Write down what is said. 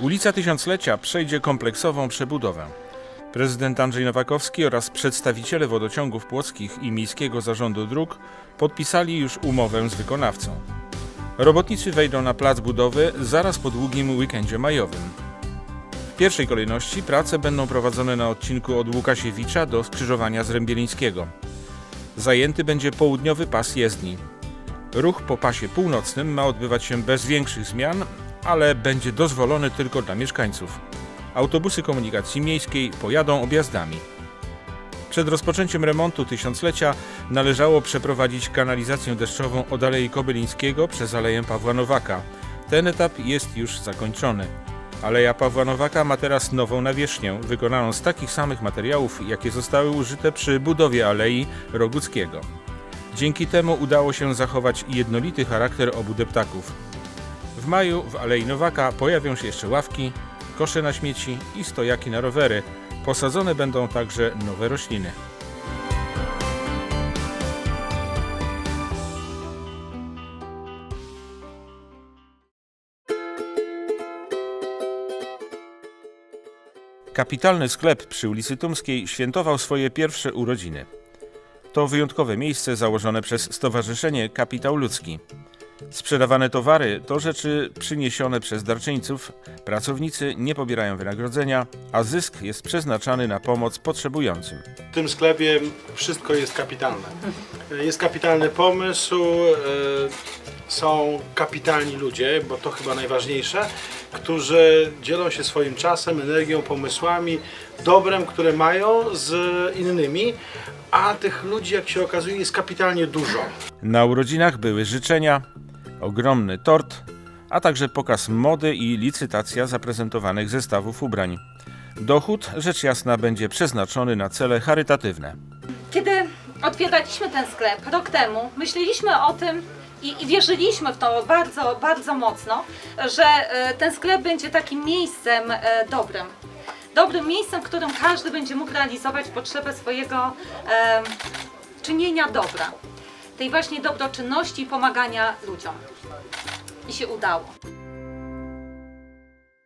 Ulica Tysiąclecia przejdzie kompleksową przebudowę. Prezydent Andrzej Nowakowski oraz przedstawiciele wodociągów płockich i Miejskiego Zarządu Dróg podpisali już umowę z wykonawcą. Robotnicy wejdą na plac budowy zaraz po długim weekendzie majowym. W pierwszej kolejności prace będą prowadzone na odcinku od Łukasiewicza do skrzyżowania z Rębielińskiego. Zajęty będzie południowy pas jezdni. Ruch po pasie północnym ma odbywać się bez większych zmian, ale będzie dozwolony tylko dla mieszkańców. Autobusy komunikacji miejskiej pojadą objazdami. Przed rozpoczęciem remontu tysiąclecia należało przeprowadzić kanalizację deszczową od Alei Kobylińskiego przez Aleję Pawła Nowaka. Ten etap jest już zakończony. Aleja Pawła Nowaka ma teraz nową nawierzchnię, wykonaną z takich samych materiałów, jakie zostały użyte przy budowie Alei Roguckiego. Dzięki temu udało się zachować jednolity charakter obu deptaków. W maju w Alei Nowaka pojawią się jeszcze ławki, kosze na śmieci i stojaki na rowery. Posadzone będą także nowe rośliny. Kapitalny sklep przy ulicy Tumskiej świętował swoje pierwsze urodziny. To wyjątkowe miejsce założone przez Stowarzyszenie Kapitał Ludzki. Sprzedawane towary to rzeczy przyniesione przez darczyńców. Pracownicy nie pobierają wynagrodzenia, a zysk jest przeznaczany na pomoc potrzebującym. W tym sklepie wszystko jest kapitalne. Jest kapitalny pomysł, e, są kapitalni ludzie, bo to chyba najważniejsze, którzy dzielą się swoim czasem, energią, pomysłami, dobrem, które mają z innymi, a tych ludzi, jak się okazuje, jest kapitalnie dużo. Na urodzinach były życzenia, ogromny tort, a także pokaz mody i licytacja zaprezentowanych zestawów ubrań. Dochód, rzecz jasna, będzie przeznaczony na cele charytatywne. Kiedy otwieraliśmy ten sklep rok temu, myśleliśmy o tym i, i wierzyliśmy w to bardzo, bardzo mocno, że e, ten sklep będzie takim miejscem e, dobrym. Dobrym miejscem, w którym każdy będzie mógł realizować potrzebę swojego e, czynienia dobra. Tej właśnie dobroczynności i pomagania ludziom. I się udało.